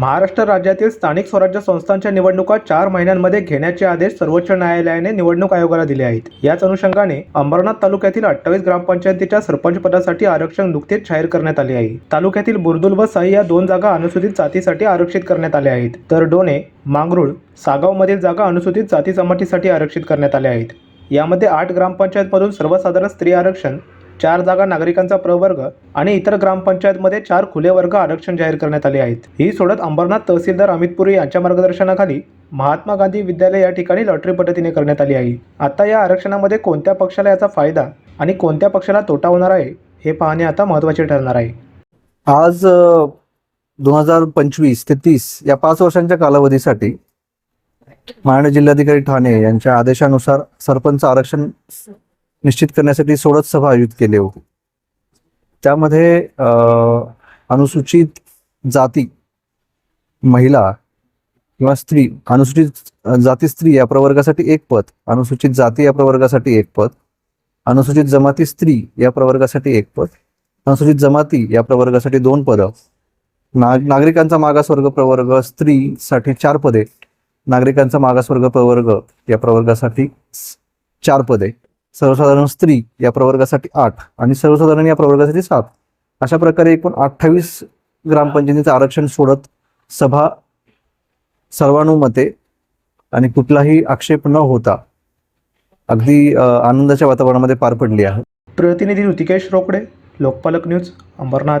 महाराष्ट्र राज्यातील स्थानिक स्वराज्य संस्थांच्या निवडणुका चार महिन्यांमध्ये घेण्याचे आदेश सर्वोच्च न्यायालयाने निवडणूक आयोगाला दिले आहेत. याच अनुषंगाने अंबरनाथ तालुक्यातील अठ्ठावीस ग्रामपंचायतीच्या सरपंच पदासाठी आरक्षण नुकतेच जाहीर करण्यात आले आहे. तालुक्यातील बुरदुल व साई या दोन जागा अनुसूचित जातीसाठी आरक्षित करण्यात आल्या आहेत. तर डोणे मांगरुळ सागावमधील जागा अनुसूचित जाती जमातीसाठी आरक्षित करण्यात आल्या आहेत. यामध्ये आठ ग्रामपंचायतमधून सर्वसाधारण स्त्री आरक्षण चार जागा नागरिकांचा प्रवर्ग आणि इतर ग्रामपंचायतमध्ये चार खुले वर्ग आरक्षण जाहीर करण्यात आले आहेत. ही सोडत अंबरनाथ तहसीलदार अमित पुरी यांच्या मार्गदर्शनाखाली महात्मा गांधी विद्यालय या ठिकाणी लॉटरी पद्धतीने करण्यात आली आहे. आता या आरक्षणामध्ये कोणत्या पक्षाला याचा फायदा आणि कोणत्या पक्षाला तोटा होणार आहे हे पाहणे आता महत्त्वाचे ठरणार आहे. आज दोन हजार पंचवीस ते तीस या पाच वर्षांच्या कालावधीसाठी माननीय जिल्हाधिकारी ठाणे यांच्या आदेशानुसार सरपंच आरक्षण निश्चित करण्यासाठी सोडत सभा आयोजित केली होती. त्यामध्ये अनुसूचित जाती महिला किंवा स्त्री अनुसूचित जाती स्त्री या प्रवर्गासाठी एक पद अनुसूचित जाती या प्रवर्गासाठी एक पद अनुसूचित जमाती स्त्री या प्रवर्गासाठी एक पद अनुसूचित जमाती या प्रवर्गासाठी दोन पदं नाग नागरिकांचा मागासवर्ग प्रवर्ग स्त्रीसाठी चार पदे नागरिकांचा मागासवर्ग प्रवर्ग या प्रवर्गासाठी चार पदे. सर्वसाधारण स्त्री या प्रवर्गासाठी आठ आणि सर्वसाधारण या प्रवर्गासाठी सात. अशा प्रकारे एकूण अठ्ठावीस ग्रामपंचायतीचं आरक्षण सोडत सभा सर्वानुमते आणि कुठलाही आक्षेप न होता अगदी आनंदाच्या वातावरणामध्ये पार पडली आहे. प्रतिनिधी ऋतिकेश रोकडे लोकपालक न्यूज अंबरनाथ.